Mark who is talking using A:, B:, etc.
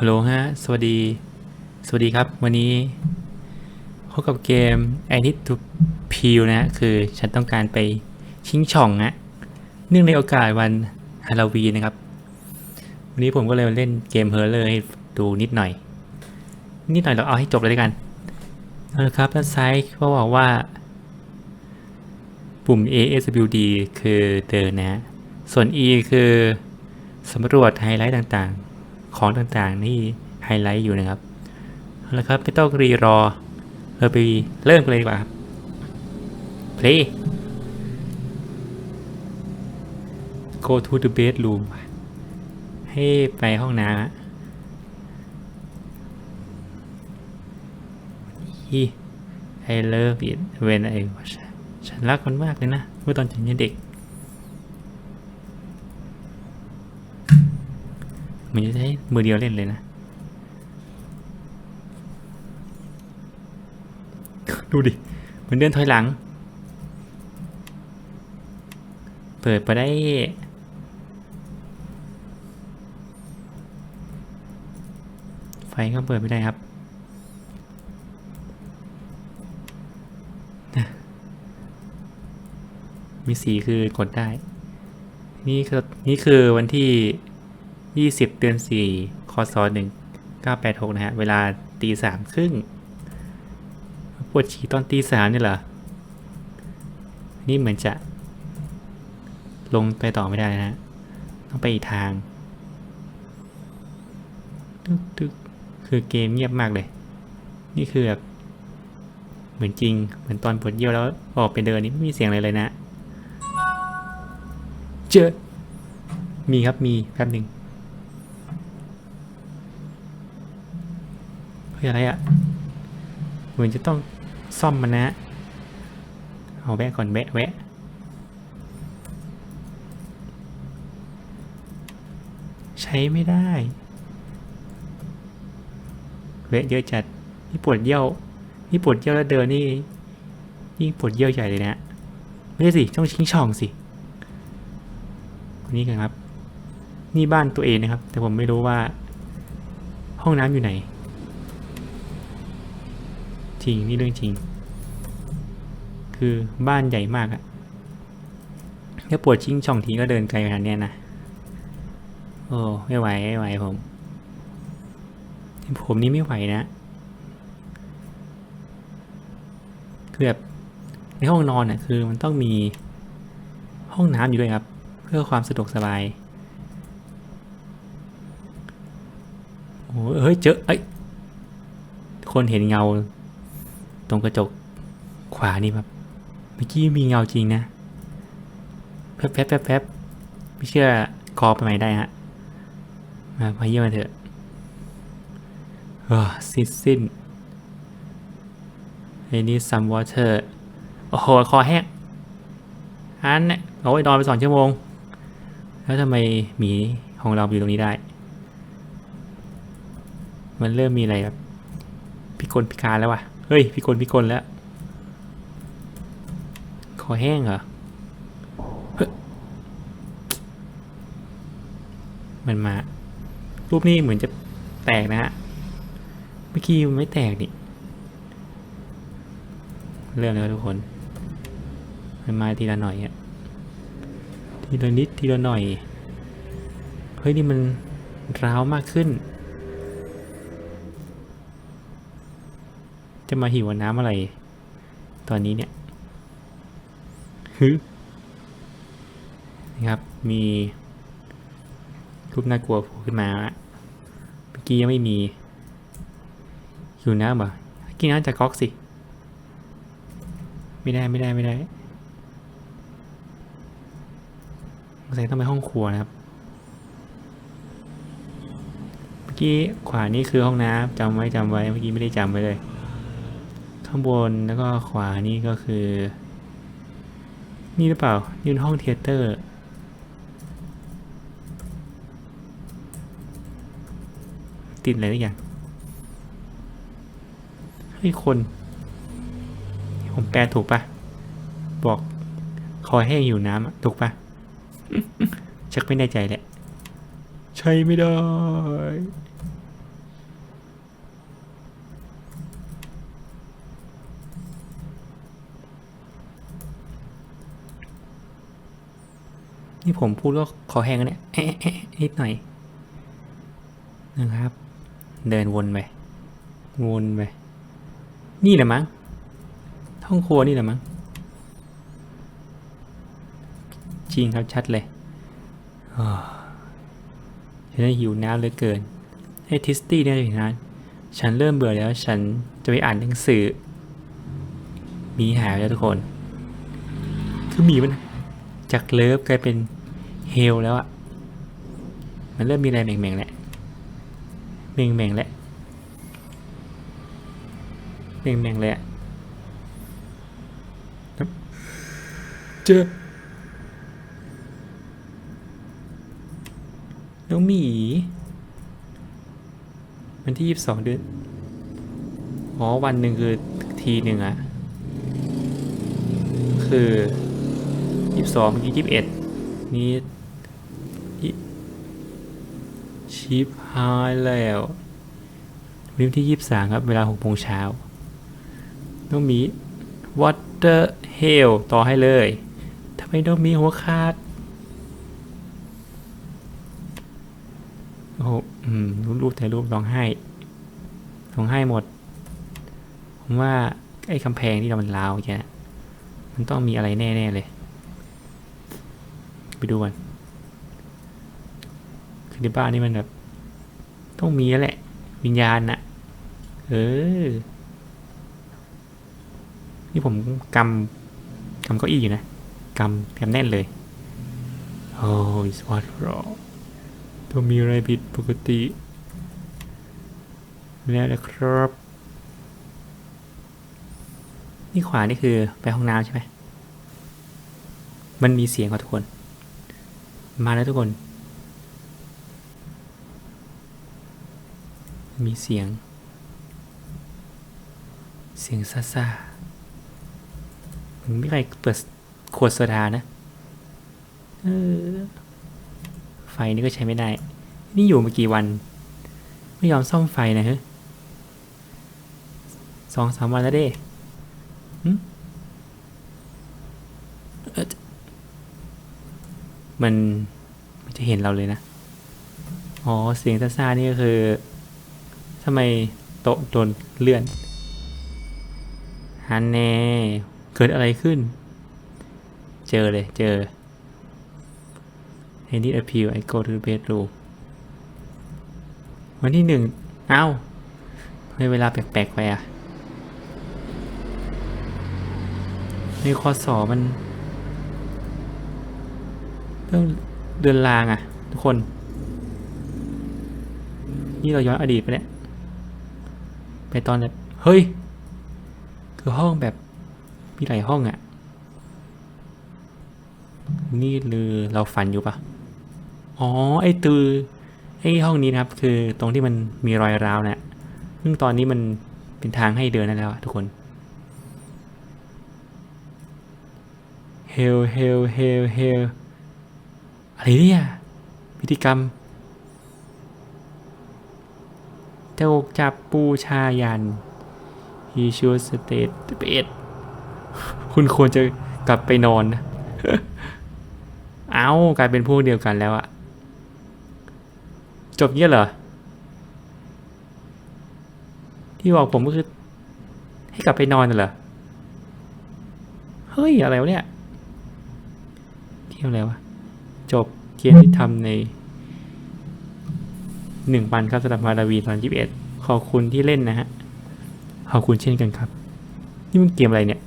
A: ฮัลโหลฮะ สวัสดี สวัสดีครับ วันนี้พบกับเกม I Need to Peel นะ คือฉันต้องการไปชิงช่องนะเนื่องในโอกาสวันฮาโลวีนนะครับ วันนี้ผมก็เลยเล่นเกมเฮอร์เลอร์ให้ดูนิดหน่อย นิดหน่อยเราเอาให้จบเลยด้วยกันเอาละครับด้านซ้ายเขาบอกว่า ปุ่ม A S W D คือเดินนะฮะส่วน E คือสำรวจไฮไลท์ต่างๆ ของต่างๆที่ไฮไลท์อยู่นะครับเอาละครับไม่ต้องรีรอ เราไปเริ่มกันเลยดีกว่าครับ play go to the bedroom ให้ไปห้องน้ำฮะอี I love it when I was ฉันรักมันมากเลยนะ เมื่อตอนฉันยังเด็ก มันจะใช้มือเดียวเล่นเลยนะ ดูดิ มันเดินถอยหลัง เปิดไปได้ไฟก็เปิดไม่ได้ครับ มีสีคือกดได้ นี่คือนี่คือวันที่ 20 เดือน 4 คศ 1986 นะฮะ เวลาตีสามครึ่งปวดฉี่ตอนตีสามนี่เหรอ นี่เหมือนจะ ลงไปต่อไม่ได้นะฮะต้องไปอีกทางตึกตึกคือเกมเงียบมากเลย นี่คือแบบเหมือนจริง เหมือนตอนปวดเยี่ยวแล้วออกไปเดินนี่ไม่มีเสียงอะไรเลยนะ เจอ มีครับมีแป๊บหนึ่ง เฮ้ยอะไรอะ่ะ เหมือนจะต้องซ่อมมันนะ เอาแวะก่อนแวะแวะใช้ไม่ได้แวะเยอะจัด นี่ปวดเยี่ยว นี่ปวดเยี่ยวแล้วเดินนี่ยิ่งปวดเยี่ยวใหญ่เลยนะ ไม่ใช่สิ ต้องชิงช่องสิคนนี้กันครับ นี่บ้านตัวเองนะครับ แต่ผมไม่รู้ว่า ห้องน้ำอยู่ไหน จริงนี่เรื่องจริง คือบ้านใหญ่มากอะถ้าปวดชิงช่องทีก็เดินไกลขนาดนี้นะ โอ้ไม่ไหวไม่ไหวผม ผมนี่ไม่ไหวนะ คือแบบในห้องนอนน่ะคือมันต้องมีห้องน้ำอยู่ด้วยครับ เพื่อความสะดวกสบายโอ้เฮ้ยเจอเอ้ยคนเห็นเงา ตรงกระจกขวานี่แบบเมื่อกี้มีเงาจริงนะแป๊บแป๊บแป๊บแป๊บไม่เชื่อกอไปใหม่ได้ฮะมาพาเยี่ยมมาเถอะเออสิ้นสิ้นไอ้นี่ซัมวอเตอร์โอ้โห คอแห้งอันเนี่ยเอาไว้นอนไปสองชั่วโมง แล้วทำไมหมีของเราอยู่ตรงนี้ได้ มันเริ่มมีอะไรแบบพิกลพิการแล้วว่ะ เฮ้ยพิกลพิกลแล้ว คอแห้งเหรอมันมา รูปนี้เหมือนจะแตกนะฮะ เมื่อกี้มันไม่แตกนี่ เรื่องแล้วทุกคน มันมาทีละหน่อยอะทีละนิดทีละหน่อย เฮ้ยนี่มันร้าวมากขึ้น จะมาหิวน้ำอะไร ตอนนี้เนี่ยฮึนะครับ มีรูปน่ากลัวโผล่ขึ้นมาเมื่อกี้ยังไม่มีหิวน้ำเหรอกินน้ำจากก๊อกสิ ไม่ได้ไม่ได้ไม่ได้สงสัยต้องไปห้องครัวนะครับ เมื่อกี้ขวานี่คือห้องน้ำจำไว้จำไว้เมื่อกี้ไม่ได้จำไว้เลย ข้างบนแล้วก็ขวานี่ก็คือ นี่หรือเปล่านี่เป็นห้องเทเตอร์ติดอะไรหรือยังเฮ้ยคน ผมแปลถูกปะบอกคอแห้งอยู่น้ำถูกปะชักไม่แน่ใจแหละ ใช่ไม่ได้ นี่ผมพูดก็คอแห้งแล้วเนี่ยนิดหน่อยนะครับ เดินวนไปวนไปนี่แหละมั้งห้องครัวนี่แหละมั้งจริงครับชัดเลยอ้าวฉันหิวน้ำเหลือเกินให้ทิสตี้เนี่ยถึงนั้นฉันเริ่มเบื่อแล้ว ฉันจะไปอ่านหนังสือ มีหายแล้วทุกคน คือมีมันจากเลิฟกลายเป็น เฮลแล้วอะมันเริ่มมีอะไรแหม่งๆแหละแหม่งๆแหละแหม่งๆเลยอะเจอน้องหมีวันที่ยี่สิบสองเดือนอ๋อวันหนึ่งคือทีหนึ่งอะคือยี่สิบสองเมื่อกี้ยี่สิบเอ็ดนี่ ชิปหายแล้ววันนี้วันที่ยี่สิบสามครับ เวลาหกโมงเช้าน้องมี what the hell ต่อให้เลยทำไมน้องมีหัวขาด โอ้โหอืมรูปถ่ายรูปร้องไห้ร้องไห้หมด ผมว่า ไอ้กำแพงที่เรามันราวแกมันต้องมีอะไรแน่ ๆ เลย ไปดูกัน คือในบ้านนี่มันแบบ ต้องมีแล้วแหละ วิญญาณน่ะ เออ นี่ผมกำกำเก้าอี้อยู่นะกำกำแน่นเลย โอ้ยสวัสดีครับต้องมีอะไรผิดปกติ แล้วนะครับ นี่ขวานี่คือไปห้องน้ำใช่ไหมมันมีเสียงครับทุกคน มาแล้วทุกคน มีเสียง เสียงซาซามันไม่ใครเปิดขวดโซดานะเออไฟนี่ก็ใช้ไม่ได้ นี่อยู่มากี่วัน ไม่ยอมซ่อมไฟนะฮ้ยสองสามวันแล้วเด้มันมันจะเห็นเราเลยนะ อ๋อเสียงซ่าๆนี่ก็คือ ทำไมโต๊ะโดนเลื่อนฮันแน่เกิดอะไรขึ้น เจอเลยเจอ I need a pill I go to the bedroom วันที่หนึ่งเอ้าทำไมเวลาแปลกๆไปอะในคอสอมันเรื่องเดือนลางอะทุกคน นี่เราย้อนอดีตไปเนี่ย ไปตอนแบบเฮ้ย คือห้องแบบมีหลายห้องอะ นี่หรือเราฝันอยู่ปะอ๋อ ไอ้ตือไอ้ห้องนี้นะครับ คือตรงที่มันมีรอยร้าวเนี่ยซึ่งตอนนี้มันเป็นทางให้เดินนั่นแล้วทุกคนเฮลเฮลเฮลเฮลอะไรเนี่ยพิธีกรรม เจ้าจับปูชายัน he should stay bed คุณควรจะกลับไปนอนนะเอากลายเป็นพวกเดียวกันแล้วอะจบเงี้ยเหรอ ที่บอกผมก็คือ ให้กลับไปนอนน่ะเหรอ เฮ้ย อะไรวะเนี่ย เที่ยวอะไรวะ จบเกมที่ทำใน หนึ่งปันครับสำหรับมาดาวีตอนยี่สิบเอ็ดขอบคุณที่เล่นนะฮะขอบคุณเช่นกันครับ นี่มันเกมอะไรเนี่ย